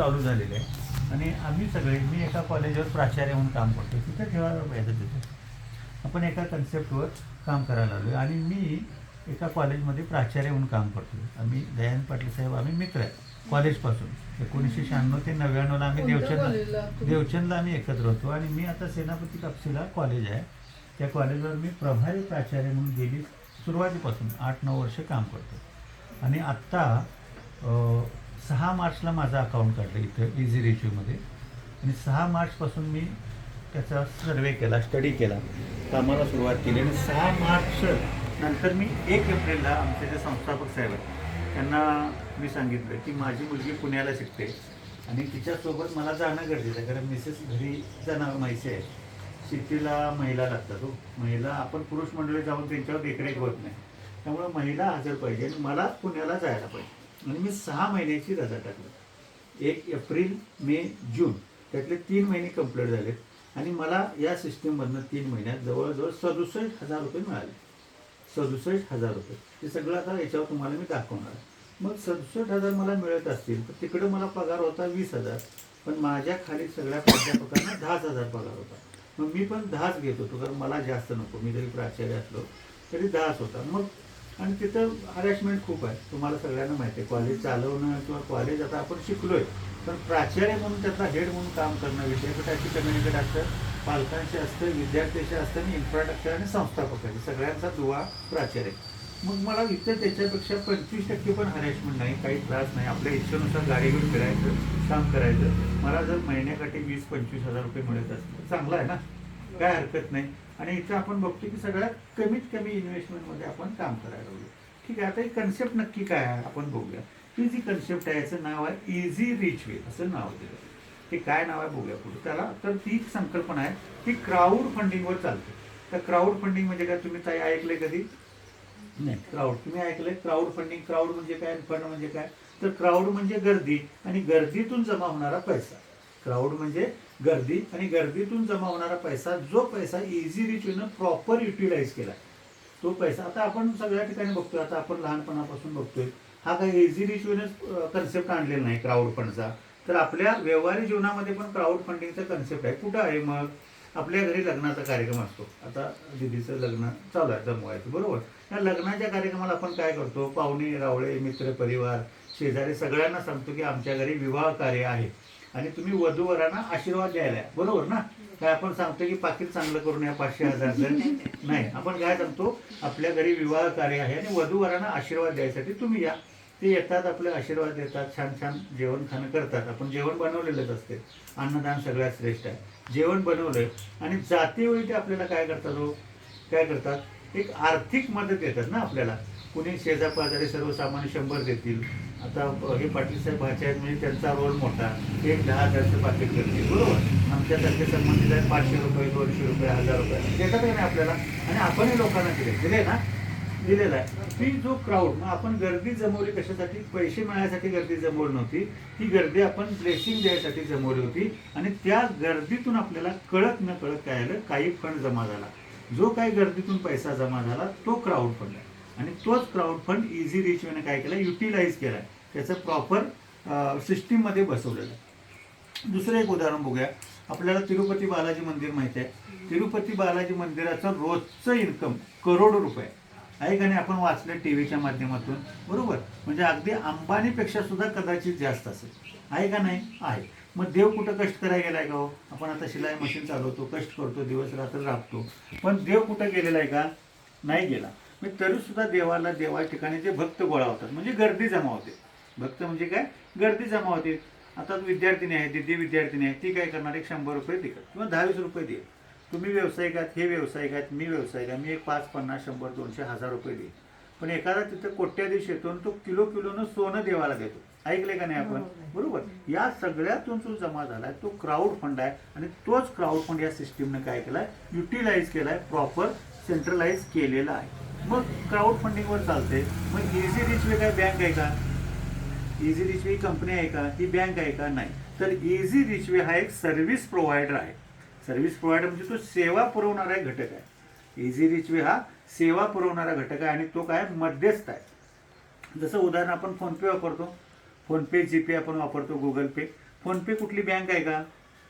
चालू झालेले आहे. आणि आम्ही सगळे मी एका कॉलेजवर प्राचार्य म्हणून काम करतो तिथं ठेवायला पाहिजे तिथे आपण एका कन्सेप्टवर काम करायला आलो आणि मी एका कॉलेजमध्ये प्राचार्य म्हणून काम करतो आम्ही दयानंद पाटील साहेब आम्ही मित्र आहे कॉलेजपासून एकोणीसशे शहाण्णव ते नव्याण्णवला आम्ही कोणत्या देवचंद कॉलेजला तुम्ही? देवचंदला आम्ही एकत्र होतो. आणि मी आता सेनापती कापसीला कॉलेज आहे. त्या कॉलेजवर मी प्रभारी प्राचार्य म्हणून गेली सुरुवातीपासून. आठ नऊ वर्ष काम करतो आणि आत्ता सहा मार्चला माझं अकाउंट काढलं इथं इझी रिच्यूमध्ये आणि सहा मार्चपासून मी त्याचा सर्वे केला स्टडी केला. कामाला सुरुवात केली. आणि सहा मार्च नंतर मी एक एप्रिलला आमचे जे संस्थापक साहेब आहेत त्यांना मी सांगितलं की माझी मुलगी पुण्याला शिकते. आणि तिच्यासोबत मला जाणं गरजेचं आहे कारण मिसेस घरी जाणार माहिती आहे. शेतीला महिला लागतात हो. महिला आपण पुरुष मंडळी जाऊन त्यांच्यावर देखरेख होत नाही. त्यामुळे महिला हजर पाहिजे आणि मला पुण्याला जायला पाहिजे. आणि मी सहा महिन्याची रजा टाकली. एक एप्रिल मे जून त्यातले तीन महिने कंप्लीट झालेत. आणि मला या सिस्टीममधनं तीन महिन्यात जवळजवळ सदुसष्ट हजार रुपये मिळाले. सदुसष्ट हजार रुपये. हे सगळं आता याच्यावर तुम्हाला मी दाखवणार आहे. मग सदुसष्ट हजार मला मिळत असतील तर तिकडं मला पगार होता वीस हजार. पण माझ्या खाली सगळ्या प्राध्यापकांना दहाच हजार पगार होता. मग मी पण दहाच घेत होतो कारण मला जास्त नको. मी जरी प्राचार्य असलो तरी दहाच होता. मग आणि तिथं हरॅसमेंट खूप आहे. तुम्हाला सगळ्यांना माहिती आहे. कॉलेज चालवणं किंवा कॉलेज आता आपण शिकलोय. पण प्राचार्य म्हणून त्यातला हेड म्हणून काम करणं विद्यापीठाची कम्युनिकेट असतं पालकांशी असतं विद्यार्थ्यांशी असतं आणि इन्फ्रास्ट्रक्चर आणि संस्थापकांची सगळ्यांचा दुवा प्राचार्य. मग मला इथं त्याच्यापेक्षा पंचवीस टक्के पण हरॅसमेंट नाही काही त्रास नाही. आपल्या इच्छेनुसार गाडी घेऊन फिरायचं काम करायचं. मला जर महिन्याकाठी वीस पंचवीस हजार रुपये मिळत असतील चांगलं आहे ना? काय हरकत नाही. आणि इथं आपण बघतो की सगळ्यात कमीत कमी इन्व्हेस्टमेंटमध्ये आपण काम करायला लागलो. ठीक आहे आता ही कन्सेप्ट नक्की काय आहे आपण बघूया. ही जी कन्सेप्ट आहे याचं नाव आहे इझी रिच वे असं नाव दिलं ते काय नाव आहे बघूया पुढे. त्याला तर ती संकल्पना आहे ती क्राऊड फंडिंगवर चालते. तर क्राऊड फंडिंग म्हणजे काय? तुम्ही ताई ऐकलंय कधी? नाही. क्राऊड तुम्ही ऐकलंय? क्राऊड फंडिंग क्राऊड म्हणजे काय? फंड म्हणजे काय? तर क्राऊड म्हणजे गर्दी आणि गर्दीतून जमा होणारा पैसा. क्राऊड म्हणजे गर्दी आणि गर्दीतून जमा होणारा पैसा जो पैसा इझी रिचनं प्रॉपर युटिलाइज केला. तो पैसा आता आपण सगळ्या ठिकाणी बघतोय आता आपण लहानपणापासून बघतोय हा काही इझी रिचवेनच कन्सेप्ट आणलेला नाही क्राऊड फंडचा तर आपल्या व्यवहारिक जीवनामध्ये पण क्राऊड फंडिंगचा कन्सेप्ट आहे. कुठं आहे मग? आपल्या घरी लग्नाचा कार्यक्रम असतो. आता दिदीचं लग्न चालू आहे जमवायचं बरोबर? या लग्नाच्या कार्यक्रमाला आपण काय करतो? पाहुणे रावळे मित्र परिवार शेजारी सगळ्यांना सांगतो की आमच्या घरी विवाह कार्य आहे. आणि तुम्ही वधूवरांना आशीर्वाद द्यायला बरोबर ना? काय आपण सांगतो की पाकिट चांगलं करून या पाचशे हजारचं? नाही. आपण काय सांगतो? आपल्या घरी विवाह कार्य आहे आणि वधूवरांना आशीर्वाद द्यायसाठी तुम्ही या. ते येतात आपले आशीर्वाद देतात छान छान जेवण खाणं करतात. आपण जेवण बनवलेलंच असते. अन्नदान सगळ्यात श्रेष्ठ आहे. जेवण बनवलंय. आणि जातीवेळी ते आपल्याला काय करतात हो? काय करतात? एक आर्थिक मदत देतात ना आपल्याला. कुणी शेजापाजारी सर्वसामान्य शंभर देतील. आता हे पाटील साहेब भाचे आहेत म्हणजे त्यांचा रोल मोठा. एक दहा हजारचं पाकिट करते बरोबर? आमच्यासारखे संबंधित आहेत पाचशे रुपये दोनशे रुपये हजार रुपये. देतात का नाही आपल्याला? आणि आपणही लोकांना दिले. दिले ना? दिलेला आहे. ती जो क्राऊड मग आपण गर्दी जमवली कशासाठी? पैसे मिळण्यासाठी गर्दी जमवली नव्हती. ती गर्दी आपण ब्लेसिंग द्यायसाठी जमवली होती. आणि त्या गर्दीतून आपल्याला कळत न कळत काय आलं? काही फंड जमा झाला. जो काही गर्दीतून पैसा जमा झाला तो क्राऊड फंड आहे आणि तोच क्राऊड फंड इझी रिचवेने काय केलं युटिलाइज केला आहे त्याचं प्रॉपर सिस्टीममध्ये बसवलेलं आहे. दुसरं एक उदाहरण बघूया. आपल्याला तिरुपती बालाजी मंदिर माहिती आहे. तिरुपती बालाजी मंदिराचं रोजचं इन्कम करोडो रुपये आहे. का नाही? आपण वाचलं टी व्हीच्या माध्यमातून. बरोबर? म्हणजे अगदी अंबानीपेक्षा सुद्धा कदाचित जास्त असेल. आहे का नाही? आहे. मग देव कुठं कष्ट करायला गेलाय का हो? आपण आता शिलाई मशीन चालवतो कष्ट करतो दिवस रात्र राबतो. पण देव कुठं गेलेला आहे का? नाही गेला. मग तरी सुद्धा देवाला देवा ठिकाणी जे भक्त गोळा होतात. म्हणजे गर्दी जमा होते. भक्त म्हणजे काय? गर्दी जमा होते. आता विद्यार्थिनी आहे दिदी विद्यार्थिनी आहे ती काय करणार? एक शंभर रुपये दे किंवा दहावीस रुपये दे. तुम्ही व्यावसायिक आहात हे व्यावसायिक आहेत मी व्यावसायिक आहे मी एक पाच पन्नास शंभर दोनशे हजार रुपये दे. पण एखादा तिथं कोट्याधीश येतो आणि तो किलो किलोनं सोनं देवाला देतो. ऐकले का नाही आपण? बरोबर. या सगळ्यातून जो जमा झालाय तो क्राऊड फंड आहे आणि तोच क्राऊड फंड या सिस्टीमने काय केलाय? युटिलाइज केलाय प्रॉपर सेंट्रलाइज केलेला आहे. मग क्राऊड फंडिंगवर चालते. मग इझी रिच वे काय बँक आहे का? इझी रिच वे ही कंपनी आहे का? ही बँक आहे का? नाही. तर इझी रिच वे हा एक सर्व्हिस प्रोव्हायडर आहे. सर्व्हिस प्रोव्हायडर म्हणजे तो सेवा पुरवणारा एक घटक आहे. इझी रिच वे हा सेवा पुरवणारा घटक आहे आणि तो काय? मध्यस्थ आहे. जसं उदाहरण आपण फोनपे वापरतो. फोनपे जीपे आपण वापरतो गुगल पे फोनपे कुठली बँक आहे का?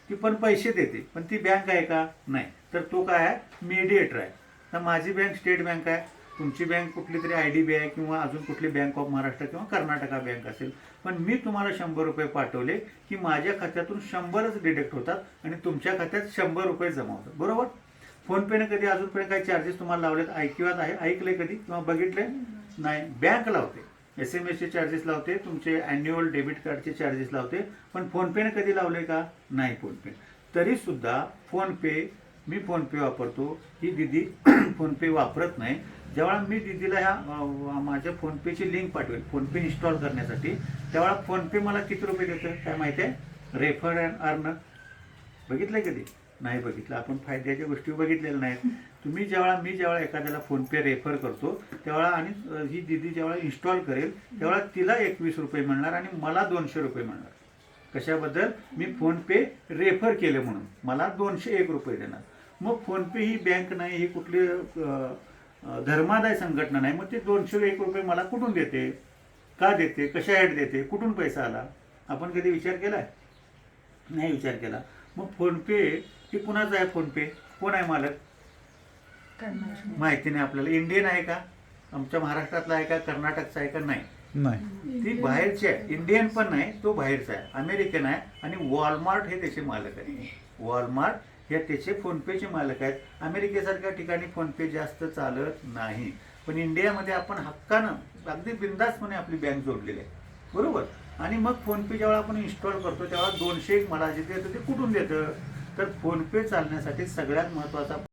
ती पण पैसे देते पण ती बँक आहे का? नाही. तर तो काय आहे? मीडिएटर आहे. तर माझी बँक स्टेट बँक आहे. तुमची बँक कुठली तरी आय डी बी आय किंवा अजून कुठली बँक ऑफ महाराष्ट्र किंवा कर्नाटका बँक असेल पण मी तुम्हाला शंभर रुपये पाठवले की माझ्या खात्यातून शंभरच डिडक्ट होतात आणि तुमच्या खात्यात शंभर रुपये जमा होतात. बरोबर? फोनपेने कधी अजूनपर्यंत काही चार्जेस तुम्हाला लावलेत? ऐकिवात आहे. ऐकले कधी? किंवा बघितले नाही. बँक लावते. एस एम एसचे चार्जेस लावते. तुमचे अॅन्युअल डेबिट कार्डचे चार्जेस लावते. पण फोनपेने कधी लावले का? नाही फोनपे. तरीसुद्धा फोनपे मी फोनपे वापरतो. ही दिदी फोनपे वापरत नाही. जेव्हा मी दीदीला ह्या माझ्या फोनपेची लिंक पाठवेल फोनपे इन्स्टॉल करण्यासाठी तेव्हा फोनपे मला किती रुपये देतं? काय माहिती आहे? रेफर अँड अर्न बघितलं कधी? नाही बघितलं. आपण फायद्याच्या गोष्टी बघितलेल्या नाहीत. तुम्ही जेव्हा मी जेव्हा एखाद्याला फोनपे रेफर करतो तेव्हा आणि ही दिदी जेव्हा इन्स्टॉल करेल तेव्हा तिला एकवीस रुपये मिळणार आणि मला दोनशे रुपये मिळणार. कशाबद्दल? मी फोनपे रेफर केले म्हणून. मला दोनशे एक रुपये देणार. मग फोनपे ही बँक नाही ही कुठली धर्मादाय संघटना नाही मग ते दोनशे एक रुपये मला कुठून देते? का देते? कशा ॲड देते? कुठून पैसा आला? आपण कधी विचार केलाय नाही विचार केला. मग फोनपे ही कुणाचा आहे फोनपे? कोण आहे मालक? माहिती नाही आपल्याला. इंडियन आहे का? आमच्या महाराष्ट्रातला आहे का? कर्नाटकचा आहे का? नाही. नाही. ती बाहेरची आहे. इंडियन पण नाही तो बाहेरचा आहे. अमेरिकन आहे आणि वॉलमार्ट हे त्याचे मालक आहेत. वॉलमार्ट हे त्याचे फोनपेचे मालक आहेत. अमेरिकेसारख्या ठिकाणी फोनपे जास्त चालत नाही. पण इंडियामध्ये आपण हक्कानं अगदी बिंदासपणे आपली बँक जोडलेली आहे. बरोबर? आणि मग फोनपे ज्यावेळा आपण इन्स्टॉल करतो तेव्हा दोनशे एक मला जे देतं ते कुठून देतं? तर फोनपे चालण्यासाठी सगळ्यात महत्त्वाचा